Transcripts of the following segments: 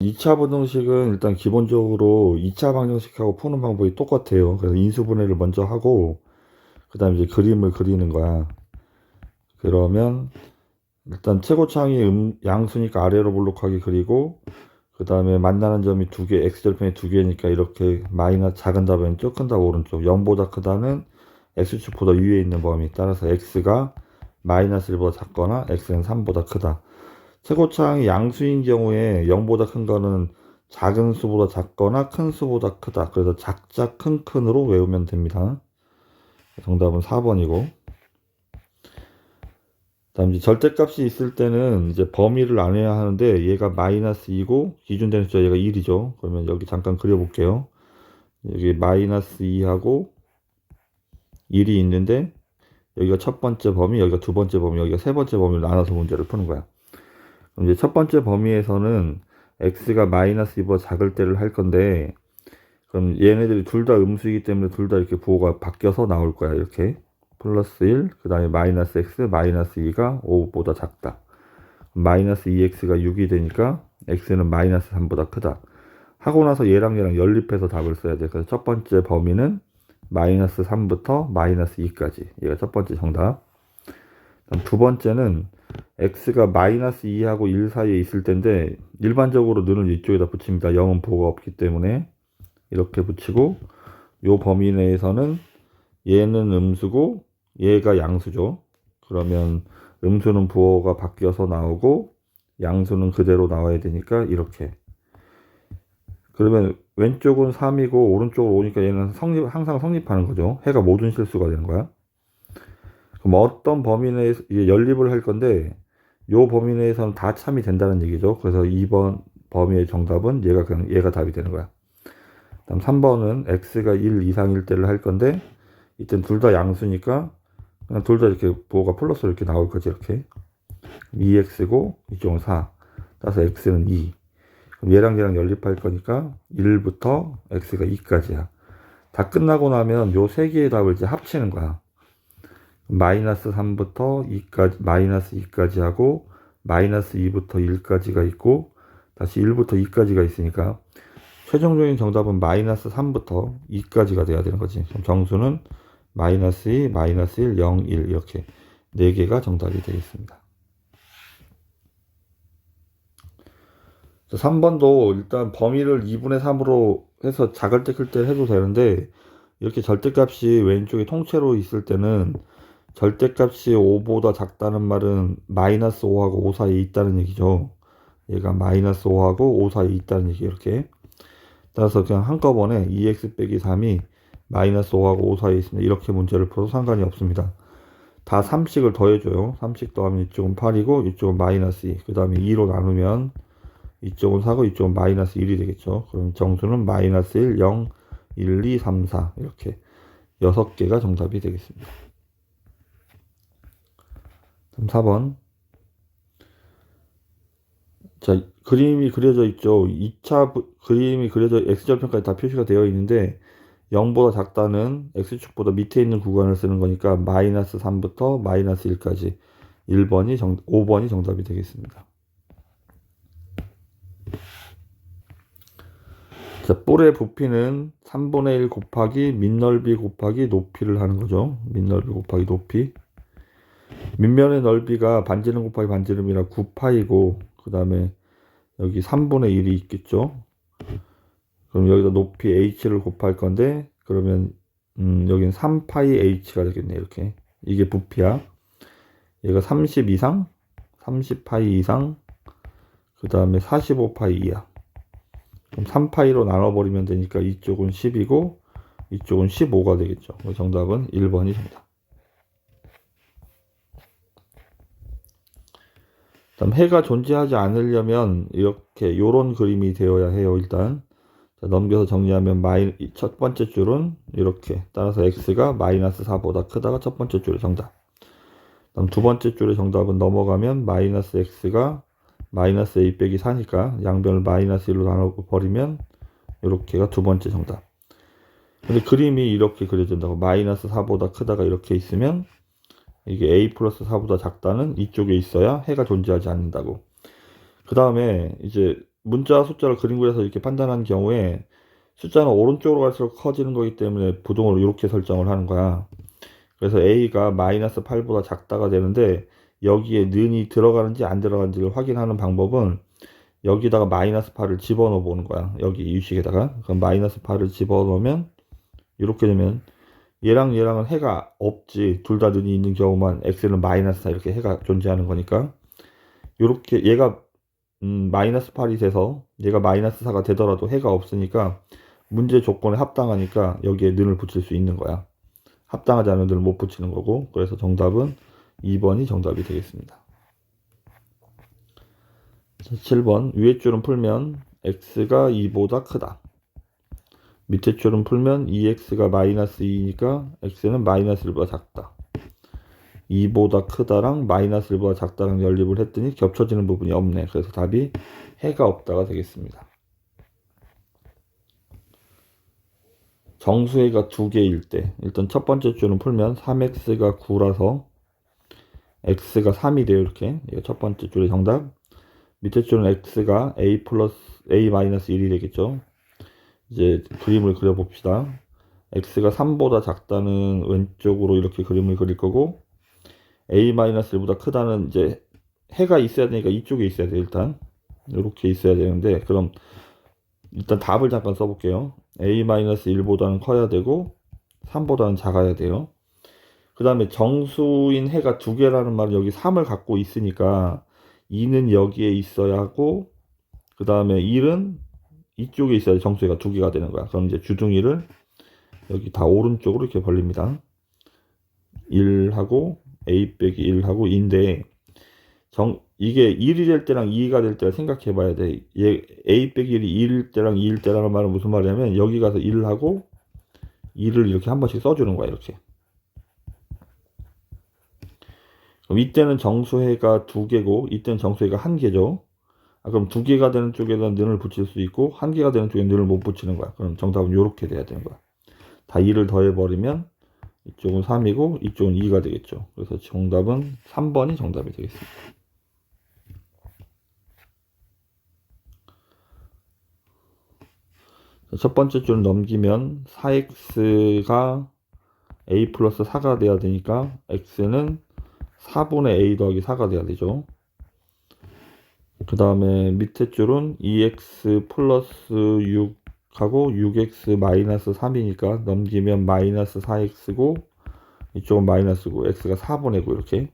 2차 방정식은 일단 기본적으로 2차 방정식하고 푸는 방법이 똑같아요. 그래서 인수분해를 먼저 하고, 그 다음에 이제 그림을 그리는 거야. 그러면, 일단 최고창이 음, 양수니까 아래로 볼록하게 그리고, 그 다음에 만나는 점이 두 개, x절편이 두 개니까 이렇게 마이너스 작은 답은 왼쪽, 큰 답 오른쪽. 0보다 크다는 x축보다 위에 있는 범위. 따라서 x가 마이너스 1보다 작거나 x는 3보다 크다. 최고차항이 양수인 경우에 0보다 큰 거는 작은 수보다 작거나 큰 수보다 크다. 그래서 작자 큰 큰으로 외우면 됩니다. 정답은 4번이고. 다음 이제 절대값이 있을 때는 이제 범위를 안 해야 하는데 얘가 마이너스 2고 기준되는 숫자 얘가 1이죠. 그러면 여기 잠깐 그려볼게요. 여기 마이너스 2하고 1이 있는데 여기가 첫 번째 범위, 여기가 두 번째 범위, 여기가 세 번째 범위를 나눠서 문제를 푸는 거야. 이제 첫 번째 범위에서는 x가 마이너스 2보다 작을 때를 할 건데 그럼 얘네들이 둘 다 음수이기 때문에 둘 다 이렇게 부호가 바뀌어서 나올 거야. 이렇게 플러스 1, 그 다음에 마이너스 x, 마이너스 2가 5보다 작다. 마이너스 2x가 6이 되니까 x는 마이너스 3보다 크다. 하고 나서 얘랑 얘랑 연립해서 답을 써야 돼. 그래서 첫 번째 범위는 마이너스 3부터 마이너스 2까지. 얘가 첫 번째 정답. 두 번째는 x가 마이너스 2하고 1 사이에 있을 텐데 일반적으로 눈을 이쪽에다 붙입니다. 0은 부호가 없기 때문에 이렇게 붙이고 요 범위 내에서는 얘는 음수고 얘가 양수죠. 그러면 음수는 부호가 바뀌어서 나오고 양수는 그대로 나와야 되니까 이렇게 그러면 왼쪽은 3이고 오른쪽으로 오니까 얘는 성립 항상 성립하는 거죠. 해가 모든 실수가 되는 거야. 그럼 어떤 범위 내에서 이제 연립을 할 건데 요 범위 내에서는 다 참이 된다는 얘기죠. 그래서 2번 범위의 정답은 얘가 그냥 얘가 답이 되는 거야. 다음 3번은 x가 1 이상일 때를 할 건데 이땐 둘 다 양수니까 그냥 둘 다 이렇게 부호가 플러스로 이렇게 나올 거지 이렇게. 2x고 이쪽은 4 따라서 x는 2 그럼 얘랑 얘랑 연립할 거니까 1부터 x가 2까지야. 다 끝나고 나면 요 세 개의 답을 이제 합치는 거야 마이너스 3부터 2까지 마이너스 2까지 하고 마이너스 2부터 1까지가 있고 다시 1부터 2까지가 있으니까 최종적인 정답은 마이너스 3부터 2까지가 돼야 되는 거지. 그럼 정수는 마이너스 2, 마이너스 1, 0, 1 이렇게 4개가 정답이 되겠습니다. 3번도 일단 범위를 2분의 3으로 해서 작을 때 클 때 해도 되는데 이렇게 절대값이 왼쪽에 통째로 있을 때는 절대값이 5보다 작다는 말은 마이너스 5하고 5 사이에 있다는 얘기죠. 얘가 마이너스 5하고 5 사이에 있다는 얘기 이렇게. 따라서 그냥 한꺼번에 2x 빼기 3이 마이너스 5하고 5 사이에 있습니다. 이렇게 문제를 풀어도 상관이 없습니다. 다 3씩을 더해줘요. 3씩 더하면 이쪽은 8이고 이쪽은 마이너스 2. 그 다음에 2로 나누면 이쪽은 4고 이쪽은 마이너스 1이 되겠죠. 그럼 정수는 마이너스 1, 0, 1, 2, 3, 4 이렇게 6개가 정답이 되겠습니다. 그럼 4번 자 그림이 그려져 있죠. 2차 부, 그림이 그려져 x절편까지 다 표시가 되어 있는데 0보다 작다는 x축보다 밑에 있는 구간을 쓰는 거니까 마이너스 3부터 마이너스 1까지 1번이 정, 5번이 정답이 되겠습니다. 자, 볼의 부피는 3분의 1 곱하기 밑넓이 곱하기 높이를 하는 거죠. 밑넓이 곱하기 높이. 밑면의 넓이가 반지름 곱하기 반지름이라 9파이고 그 다음에 여기 3분의 1이 있겠죠. 그럼 여기다 높이 h를 곱할 건데 그러면 음, 여기는 3파이 h가 되겠네 이렇게 이게 부피야. 얘가 30 이상, 30파이 이상, 그 다음에 45파이야. 그럼 3파이로 나눠버리면 되니까 이쪽은 10이고 이쪽은 15가 되겠죠. 정답은 1번이 정답. 다음 해가 존재하지 않으려면 이렇게 요런 그림이 되어야 해요 일단. 자, 넘겨서 정리하면 마이, 첫 번째 줄은 이렇게 따라서 x가 마이너스 4보다 크다가 첫 번째 줄의 정답. 다음 두 번째 줄의 정답은 넘어가면 마이너스 x가 마이너스 a 빼기 4니까 양변을 마이너스 1로 나눠 버리면 이렇게가 두 번째 정답. 근데 그림이 이렇게 그려진다고 마이너스 4보다 크다가 이렇게 있으면 이게 a 플러스 4보다 작다는 이쪽에 있어야 해가 존재하지 않는다고. 그 다음에 이제 문자 숫자를 그림 그려서 이렇게 판단하는 경우에 숫자는 오른쪽으로 갈수록 커지는 거기 때문에 부동으로 이렇게 설정을 하는 거야. 그래서 a가 마이너스 8보다 작다가 되는데 여기에 는이 들어가는지 안 들어가는지를 확인하는 방법은 여기다가 마이너스 8을 집어넣어 보는 거야. 여기 유식에다가. 그럼 마이너스 8을 집어넣으면 이렇게 되면 얘랑 얘랑은 해가 없지. 둘다 는이 있는 경우만 x는 마이너스 4 이렇게 해가 존재하는 거니까 이렇게 얘가 음, 마이너스 8이 돼서 얘가 마이너스 4가 되더라도 해가 없으니까 문제 조건에 합당하니까 여기에 는을 붙일 수 있는 거야. 합당하지 않은 는을 못 붙이는 거고 그래서 정답은 2번이 정답이 되겠습니다. 자, 7번 위에 줄은 풀면 x가 2보다 크다. 밑에 줄은 풀면 2x가 마이너스 2니까 x는 마이너스 1보다 작다. 2보다 크다랑 마이너스 1보다 작다랑 연립을 했더니 겹쳐지는 부분이 없네. 그래서 답이 해가 없다가 되겠습니다. 정수해가 두 개일 때 일단 첫 번째 줄은 풀면 3x가 9라서 x가 3이 돼요 이렇게 이거 첫 번째 줄의 정답 밑에 줄은 x가 a 플러스 a 마이너스 1이 되겠죠 이제 그림을 그려 봅시다. X가 3보다 작다는 왼쪽으로 이렇게 그림을 그릴 거고 a 마이너스 1보다 크다는 이제 해가 있어야 되니까 이쪽에 있어야 돼 일단. 이렇게 있어야 되는데 그럼 일단 답을 잠깐 써볼게요. A-1보다는 커야 되고 3보다는 작아야 돼요. 그 다음에 정수인 해가 두 개라는 말은 여기 3을 갖고 있으니까 2는 여기에 있어야 하고 그 다음에 1은 이쪽에 있어야 정수해가 두 개가 되는 거야. 그럼 이제 주둥이를 여기 다 오른쪽으로 이렇게 벌립니다. 1하고 a 빼기 1하고 2인데 정, 이게 1이 될 때랑 2가 될 때를 생각해 봐야 돼. 얘 a 빼기 1이 1일 때랑 2일 때라는 말은 무슨 말이냐면 여기 가서 1을 하고 2를 이렇게 한 번씩 써 주는 거야 이렇게. 그럼 이때는 정수해가 두 개고 이때는 정수해가 한 개죠. 아, 그럼 두 개가 되는 쪽에다 는을 붙일 수 있고 한 개가 되는 쪽에 는을 못 붙이는 거야. 그럼 정답은 이렇게 돼야 되는 거야. 다 2를 더해버리면 이쪽은 3이고 이쪽은 2가 되겠죠. 그래서 정답은 3번이 정답이 되겠습니다. 첫 번째 줄 넘기면 4x가 a 플러스 4가 돼야 되니까 x는 4분의 a 더하기 4가 돼야 되죠. 그 다음에 밑에 줄은 2x 플러스 6하고 6x 마이너스 3이니까 넘기면 마이너스 4x고 이쪽은 마이너스고 x가 4분의 9 이렇게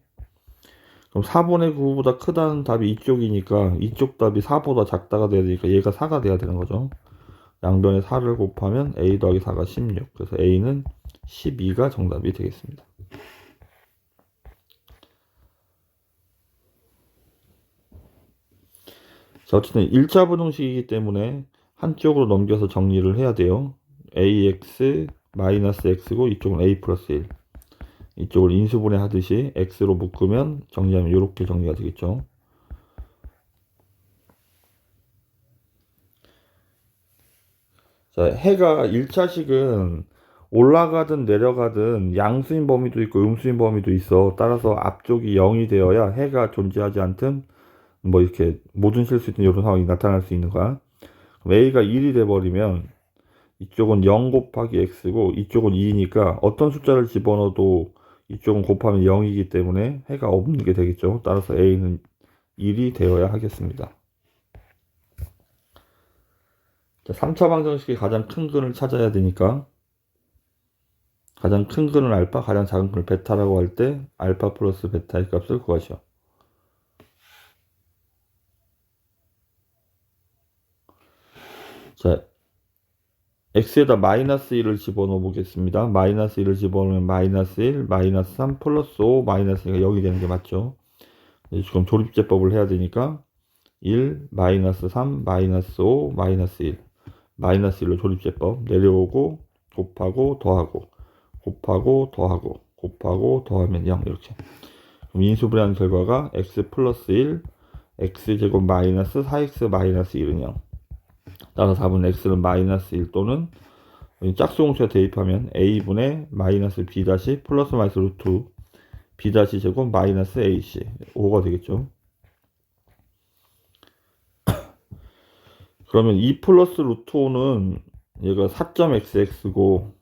그럼 4분의 9보다 크다는 답이 이쪽이니까 이쪽 답이 4보다 작다가 돼야 되니까 얘가 4가 돼야 되는 거죠. 양변에 4를 곱하면 a 더하기 4가 16. 그래서 a는 12가 정답이 되겠습니다. 자, 어쨌든 1차 부등식이기 때문에 한쪽으로 넘겨서 정리를 해야 돼요. ax 마이너스 x고 이쪽은 a 플러스 1. 이쪽을 인수분해 하듯이 x로 묶으면 정리하면 이렇게 정리가 되겠죠. 자, 해가 1차식은 올라가든 내려가든 양수인 범위도 있고 음수인 범위도 있어. 따라서 앞쪽이 0이 되어야 해가 존재하지 않든 뭐 이렇게 모든 실수 있는 이런 상황이 나타날 수 있는 거야. a가 1이 돼버리면 이쪽은 0 곱하기 x고 이쪽은 2니까 어떤 숫자를 집어넣어도 이쪽은 곱하면 0이기 때문에 해가 없는 게 되겠죠. 따라서 a는 1이 되어야 하겠습니다. 자, 3차 방정식의 가장 큰 근을 찾아야 되니까 가장 큰 근을 알파, 가장 작은 근을 베타라고 할 때 알파 플러스 베타의 값을 구하시오. 자, x에다 마이너스 1을 집어넣어 보겠습니다. 마이너스 1을 집어넣으면 마이너스 1, 마이너스 3, 플러스 5, 마이너스 2가 0이 되는 게 맞죠. 지금 조립제법을 해야 되니까 1, 마이너스 3, 마이너스 5, 마이너스 1 마이너스 1로 조립제법. 내려오고 곱하고 더하고 곱하고 더하고 곱하고 더하면 0 이렇게. 그럼 인수분해하는 결과가 x 플러스 1 x제곱 마이너스 4x 마이너스 1은 0 따라서 답은 x는 마이너스 1 또는 짝수공수에 대입하면 a분의 마이너스 b 다시 플러스 마이너스 루트 b 다시 제곱 마이너스 ac 5가 되겠죠 그러면 2 플러스 루트 5는 얘가 4.xx고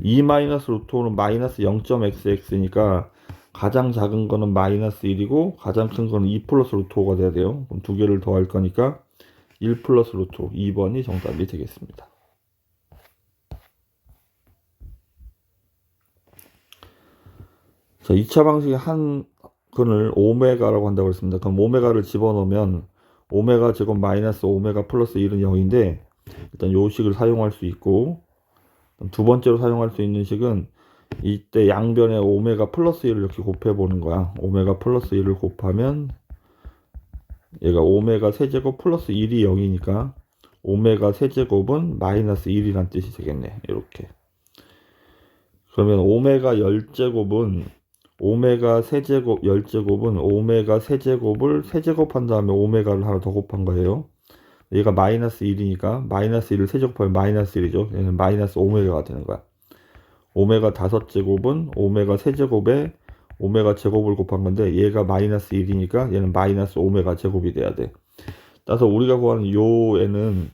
2 마이너스 루트 5는 마이너스 0.xx니까 가장 작은 거는 마이너스 1이고 가장 큰 거는 2 플러스 루트 5가 돼야 돼요. 그럼 두 개를 더할 거니까 1 플러스 루트 5, 2번이 정답이 되겠습니다. 자, 2차 방식의 한 근을 오메가라고 한다고 했습니다. 그럼 오메가를 집어넣으면 오메가 제곱 마이너스 오메가 플러스 1은 0인데 일단 요 식을 사용할 수 있고 두 번째로 사용할 수 있는 식은 이때 양변에 오메가 플러스 1을 이렇게 곱해 보는 거야. 오메가 플러스 1을 곱하면 얘가 오메가 세제곱 플러스 1이 0이니까 오메가 세제곱은 마이너스 1이란 뜻이 되겠네. 이렇게. 그러면 오메가 10제곱은 오메가 세제곱 10제곱은 오메가 세제곱을 세제곱한 다음에 오메가를 하나 더 곱한 거예요. 얘가 마이너스 1이니까 마이너스 1을 세제곱하면 마이너스 1이죠. 얘는 마이너스 오메가가 되는 거야. 오메가 5제곱은 오메가 세제곱에 오메가 제곱을 곱한 건데 얘가 마이너스 1이니까 얘는 마이너스 오메가 제곱이 돼야 돼. 따라서 우리가 구하는 요 애는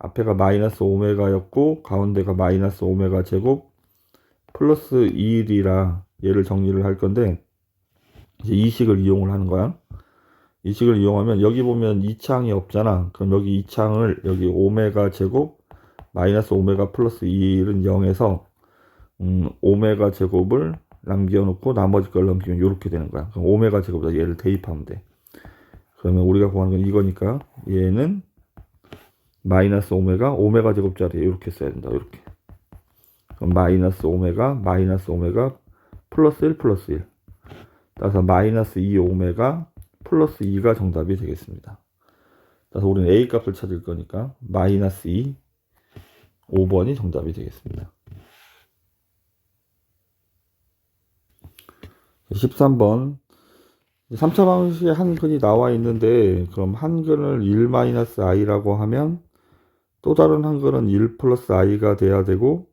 앞에가 마이너스 오메가였고 가운데가 마이너스 오메가 제곱 플러스 2일이라 얘를 정리를 할 건데 이제 이 식을 이용을 하는 거야. 이 식을 이용하면 여기 보면 이 창이 없잖아. 그럼 여기 이 창을 여기 오메가 제곱 마이너스 오메가 플러스 2는 0에서 음, 오메가 제곱을 남겨놓고 나머지 걸 넘기면 이렇게 되는 거야. 그럼 오메가 제곱에다 얘를 대입하면 돼. 그러면 우리가 구하는 건 이거니까 얘는 마이너스 오메가 오메가 제곱 자리에 이렇게 써야 된다. 이렇게. 그럼 마이너스 오메가 마이너스 오메가 플러스 1 플러스 1 따라서 마이너스 2 오메가 플러스 2가 정답이 되겠습니다. 따라서 우리는 A 값을 찾을 거니까 마이너스 2 5번이 정답이 되겠습니다. 13번 3차 방식에 한 근이 나와 있는데 그럼 한 근을 1-i라고 하면 또 다른 한 근은 1 플러스 i가 돼야 되고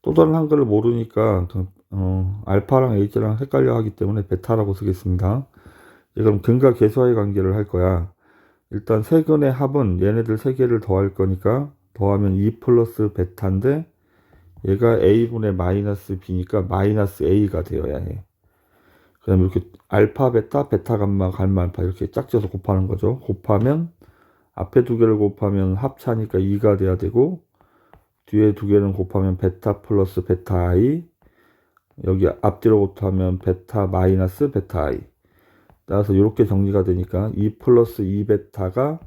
또 다른 한 근을 모르니까 그, 어, 알파랑 h랑 헷갈려 하기 때문에 베타라고 쓰겠습니다. 그럼 근과 계수와의 관계를 할 거야. 일단 세 근의 합은 얘네들 세 개를 더할 거니까 더하면 2 플러스 베타인데 얘가 a분의 마이너스 b니까 마이너스 a가 되어야 해. 그 다음에 이렇게 알파, 베타, 베타, 감마, 갈마, 알파 이렇게 짝지어서 곱하는 거죠. 곱하면 앞에 두 개를 곱하면 합차니까 2가 돼야 되고 뒤에 두 개는 곱하면 베타 플러스 베타 i 여기 앞뒤로 곱하면 베타 마이너스 베타 i 따라서 이렇게 정리가 되니까 2 플러스 2 베타가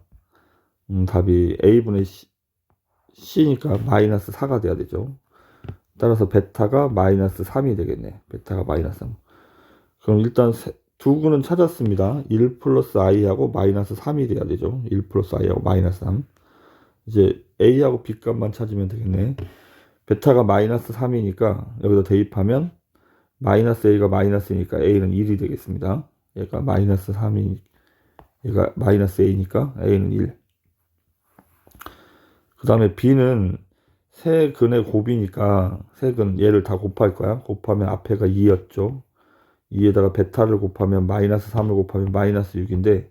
음, 답이 a분의 c, c니까 마이너스 4가 돼야 되죠. 따라서 베타가 마이너스 3이 되겠네. 베타가 마이너스 3. 그럼 일단 두 구는 찾았습니다. 1 플러스 i하고 마이너스 3이 돼야 되죠. 1 플러스 i하고 마이너스 3. 이제 a하고 b 값만 찾으면 되겠네. 베타가 마이너스 3이니까 여기다 대입하면 마이너스 a가 마이너스니까 a는 1이 되겠습니다. 얘가 마이너스 3이 얘가 마이너스 a니까 a는 1. 그 다음에 b는 세 근의 곱이니까 세 근 얘를 다 곱할 거야. 곱하면 앞에가 2였죠. 2에다가 베타를 곱하면 마이너스 3을 곱하면 마이너스 6인데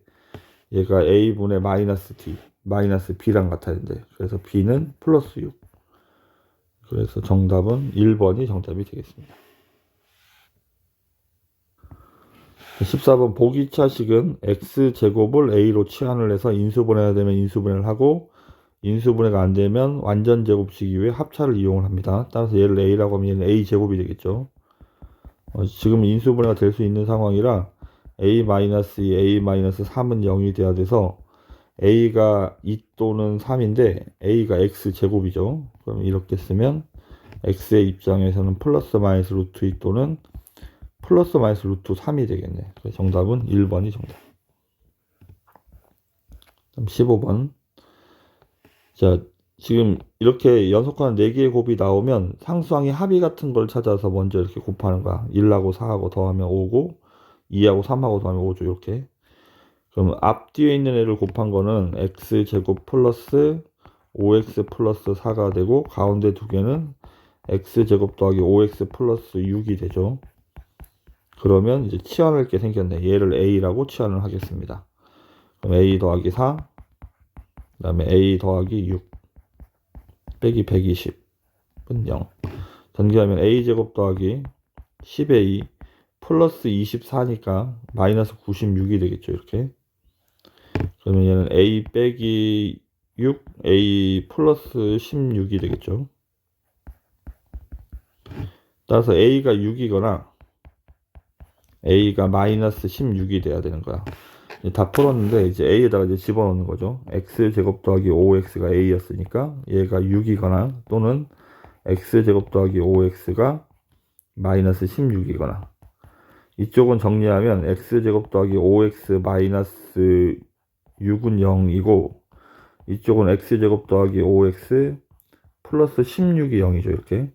얘가 a분의 마이너스 d 마이너스 b랑 같아야 된대. 그래서 b는 플러스 6. 그래서 정답은 1번이 정답이 되겠습니다. 14번 보기차식은 x제곱을 a로 치환을 해서 인수분해가 되면 인수분해를 하고 인수분해가 안 되면 완전 제곱식 이후에 합차를 이용을 합니다. 따라서 얘를 a라고 하면 얘는 a제곱이 되겠죠. 어, 지금 인수분해가 될 수 있는 상황이라 a-2, a-3은 0이 돼야 돼서 a가 2 또는 3인데 a가 x 제곱이죠. 그럼 이렇게 쓰면 x의 입장에서는 플러스 마이너스 루트 2 또는 플러스 마이너스 루트 3이 되겠네. 정답은 1번이 정답. 15번. 자, 지금 이렇게 연속하는 4개의 곱이 나오면 상수항의 합의 같은 걸 찾아서 먼저 이렇게 곱하는 거야. 1하고 4하고 더하면 5고 2하고 3하고 더하면 5죠. 이렇게. 그럼 앞뒤에 있는 애를 곱한 거는 x제곱 플러스 5x 플러스 4가 되고 가운데 두 개는 x제곱 더하기 5x 플러스 6이 되죠. 그러면 이제 치환할 게 생겼네. 얘를 a라고 치환을 하겠습니다. 그럼 a 더하기 4 다음에 a 더하기 6 빼기 120은 0 전개하면 a 제곱 더하기 10a 플러스 24니까 마이너스 96이 되겠죠 이렇게. 그러면 얘는 a 빼기 6 a 플러스 16이 되겠죠. 따라서 a가 6이거나 a가 마이너스 16이 돼야 되는 거야 다 풀었는데 이제 a에다가 이제 집어넣는 거죠. X 제곱 더하기 5x가 a였으니까 얘가 6이거나 또는 x 제곱 더하기 5x가 마이너스 16이거나. 이쪽은 정리하면 x 제곱 더하기 5x 마이너스 6은 0이고 이쪽은 x 제곱 더하기 5x 플러스 16이 0이죠 이렇게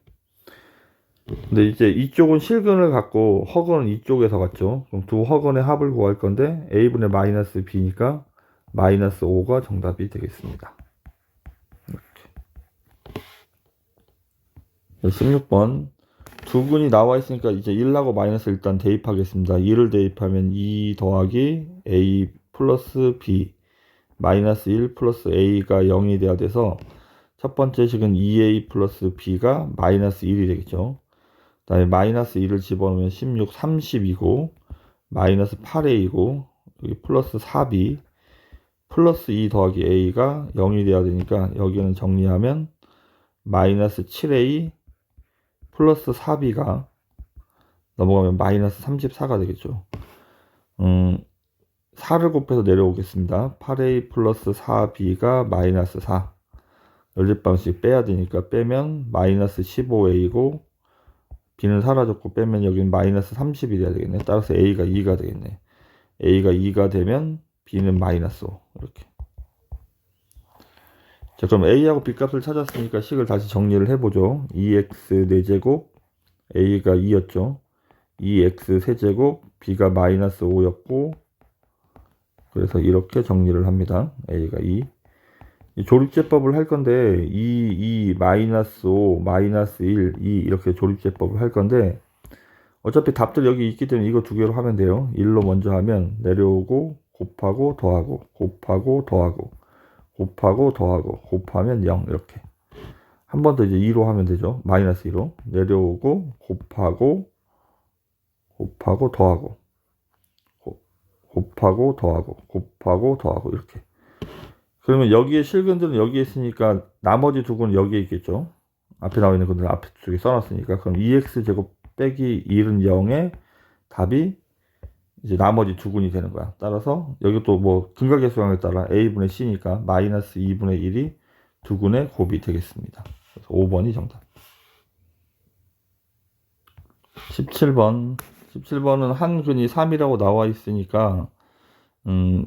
근데 이제 이쪽은 실근을 갖고 허근은 이쪽에서 갔죠 그럼 두 허근의 합을 구할 건데 a분의 마이너스 b니까 마이너스 5가 정답이 되겠습니다 이렇게 16번 두 근이 나와 있으니까 이제 1하고 마이너스 일단 대입하겠습니다. 2를 대입하면 2 더하기 a 플러스 b 마이너스 1 플러스 a가 0이 돼야 돼서 첫 번째 식은 2a 플러스 b가 마이너스 1이 되겠죠. 그 다음에 마이너스 1을 집어넣으면 16, 30이고 마이너스 8a이고 여기 플러스 4b 플러스 2 더하기 a가 0이 돼야 되니까 여기는 정리하면 마이너스 7a 플러스 4b가 넘어가면 마이너스 34가 되겠죠. 음, 4를 곱해서 내려오겠습니다. 8a 플러스 4b가 마이너스 4. 연립 방식 빼야 되니까 빼면 마이너스 15a고 b는 사라졌고 빼면 여기는 마이너스 30이 돼야 되겠네. 따라서 a가 2가 되겠네. a가 2가 되면 b는 마이너스 5. 이렇게. 자, 그럼 a하고 b 값을 찾았으니까 식을 다시 정리를 해보죠. 2x 4제곱, a가 2였죠. 2x 세제곱, b가 마이너스 5였고, 그래서 이렇게 정리를 합니다. a가 2. 이 조립제법을 할 건데, 2, 2, 마이너스 5, 마이너스 1, 2 이렇게 조립제법을 할 건데, 어차피 답들 여기 있기 때문에 이거 두 개로 하면 돼요. 1로 먼저 하면 내려오고, 곱하고, 더하고, 곱하고, 더하고. 곱하고 더하고 곱하면 0 이렇게 한 번 더 이제 2로 하면 되죠 마이너스 2로 내려오고 곱하고 곱하고 더하고 곱하고 더하고 곱하고 더하고 이렇게 그러면 여기에 실근들은 여기에 있으니까 나머지 두 군은 여기에 있겠죠 앞에 나와 있는 것들은 앞에 쪽에 써놨으니까 그럼 2x 제곱 빼기 1은 0에 답이 이제 나머지 두 군이 되는 거야. 따라서 여기 또뭐 근각계수항에 따라 a분의 c니까 마이너스 2분의 1이 두 군의 곱이 되겠습니다. 그래서 5번이 정답. 17번. 17번은 한 근이 3이라고 나와 있으니까 음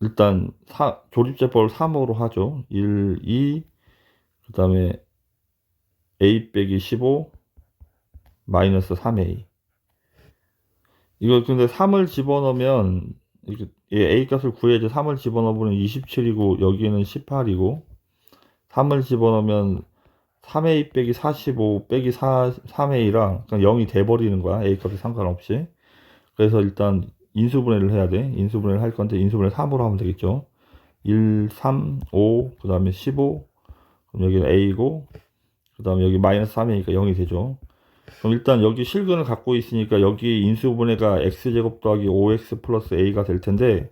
일단 사, 조립제법을 3으로 하죠. 1, 2, 그 다음에 a 빼기 15 마이너스 3a 이거 근데 3을 집어넣으면 이게 A 값을 구해야지 3을 집어넣으면 27이고 여기는 18이고 3을 집어넣으면 3A 빼기 45 빼기 4, 3A랑 그냥 0이 돼버리는 거야. A 값에 상관없이. 그래서 일단 인수분해를 해야 돼 인수분해를 할 건데 인수분해 3으로 하면 되겠죠 1, 3, 5, 그 다음에 15 그럼 여기는 A고 그 다음에 여기 마이너스 3이니까 0이 되죠 그럼 일단 여기 실근을 갖고 있으니까 여기 인수분해가 x제곱 더하기 5x 플러스 a가 될 텐데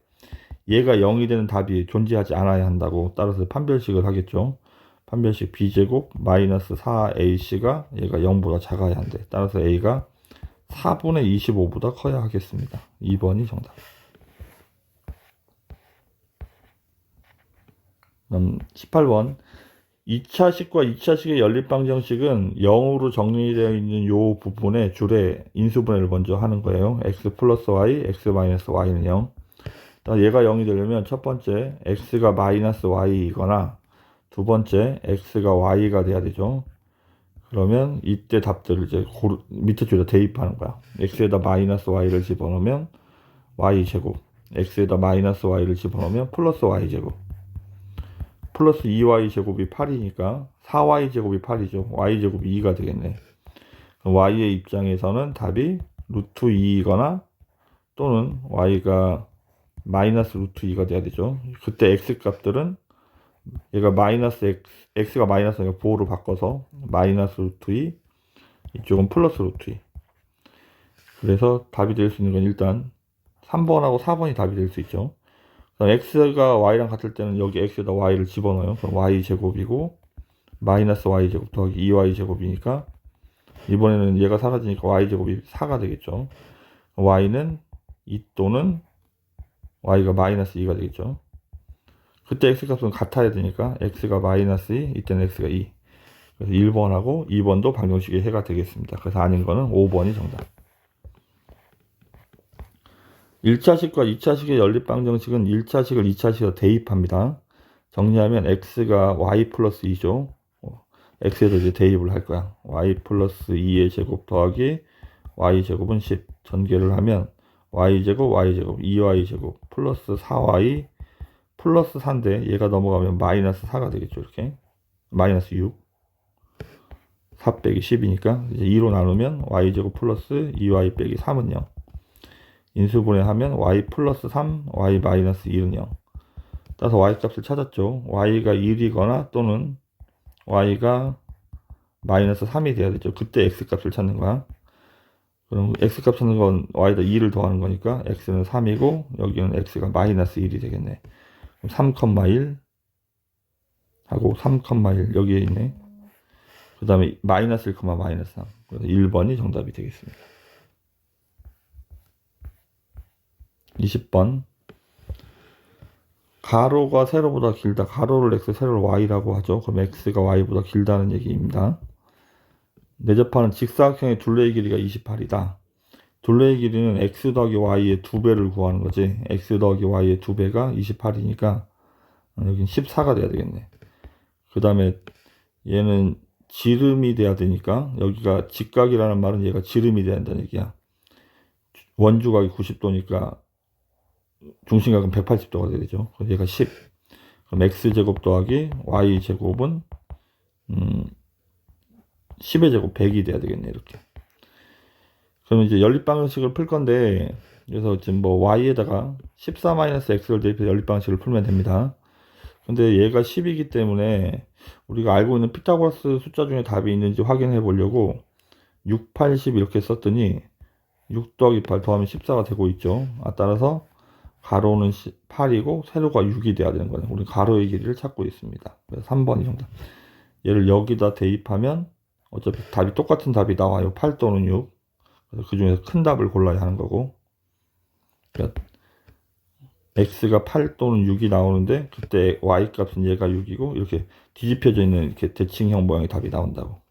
얘가 0이 되는 답이 존재하지 않아야 한다고 따라서 판별식을 하겠죠. 판별식 b제곱 마이너스 4ac가 얘가 0보다 작아야 한대. 따라서 a가 4분의 25보다 커야 하겠습니다. 2번이 정답. 음, 18번 2차식과 2차식의 연립방정식은 0으로 정리되어 있는 요 부분에 줄에 인수분해를 먼저 하는 거예요. x 플러스 y, x 마이너스 y는 0. 얘가 0이 되려면 첫 번째 x가 마이너스 y이거나 두 번째 x가 y가 돼야 되죠. 그러면 이때 답들을 이제 고르, 밑에 줄에 대입하는 거야. x에다 마이너스 y를 집어넣으면 y 제곱, x에다 마이너스 y를 집어넣으면 플러스 y 제곱. 플러스 2y 제곱이 8이니까 4y 제곱이 8이죠. y 제곱이 2가 되겠네. y의 입장에서는 답이 루트 2이거나 또는 y가 마이너스 루트 2가 돼야 되죠. 그때 x 값들은 얘가 마이너스 x, x가 마이너스니까 보호로 바꿔서 마이너스 루트 2, 이쪽은 플러스 루트 2. 그래서 답이 될 수 있는 건 일단 3번하고 4번이 답이 될 수 있죠. 그럼 x가 y랑 같을 때는 여기 x에다 y를 집어넣어요. 그럼 y 제곱이고 마이너스 y 제곱 더하기 2y 제곱이니까 이번에는 얘가 사라지니까 y 제곱이 4가 되겠죠. y는 2 또는 y가 마이너스 2가 되겠죠. 그때 x 값은 같아야 되니까 x가 마이너스 2, 이때는 x가 2. 그래서 1번하고 2번도 방정식의 해가 되겠습니다. 그래서 아닌 거는 5번이 정답. 1차식과 2차식의 연립방정식은 1차식을 2차식으로 대입합니다. 정리하면 x가 y 플러스 2죠. x에서 이제 대입을 할 거야. y 플러스 2의 제곱 더하기 y 제곱은 10. 전개를 하면 y 제곱 y 제곱 2y 제곱 플러스 4y 플러스 4인데 얘가 넘어가면 마이너스 4가 되겠죠. 이렇게 마이너스 6 4 빼기 10이니까 이제 2로 나누면 y 제곱 플러스 2y 빼기 3은 0 인수분해하면 y 플러스 3 y 마이너스 1은 0 따라서 y 값을 찾았죠. y가 1이거나 또는 y가 마이너스 3이 돼야 되죠. 그때 x 값을 찾는 거야. 그럼 x 값 찾는 건 y에다 2를 더하는 거니까 x는 3이고 여기는 x가 마이너스 1이 되겠네. 3,1 하고 3,1 여기에 있네. 그 다음에 마이너스 1, 마이너스 3. 그래서 1번이 정답이 되겠습니다. 20번 가로가 세로보다 길다. 가로를 x, 세로를 y라고 하죠. 그럼 x가 y보다 길다는 얘기입니다. 내접하는 직사각형의 둘레의 길이가 28이다. 둘레의 길이는 x 더하기 y의 두 배를 구하는 거지. x 더하기 y의 두 배가 28이니까 여긴 14가 돼야 되겠네. 그 다음에 얘는 지름이 돼야 되니까 여기가 직각이라는 말은 얘가 지름이 돼야 된다는 얘기야. 원주각이 90도니까 중심각은 180도가 되죠. 그래서 얘가 10. 그럼 x제곱 더하기 y제곱은 음 10의 제곱 100이 돼야 되겠네 이렇게. 그러면 이제 연립 방식을 풀 건데 그래서 지금 뭐 y에다가 14-x를 대입해서 연립 방식을 풀면 됩니다. 근데 얘가 10이기 때문에 우리가 알고 있는 피타고라스 숫자 중에 답이 있는지 확인해 보려고 6, 8, 10 이렇게 썼더니 6 더하기 8 더하면 14가 되고 있죠. 아 따라서 가로는 8이고 세로가 6이 돼야 되는 거네. 우리 가로의 길이를 찾고 있습니다. 그래서 3번이 정답. 얘를 여기다 대입하면 어차피 답이 똑같은 답이 나와요. 8 또는 6. 그 중에서 큰 답을 골라야 하는 거고. 그러니까 x가 8 또는 6이 나오는데 그때 y 값은 얘가 6이고 이렇게 뒤집혀져 있는 이렇게 대칭형 모양의 답이 나온다고.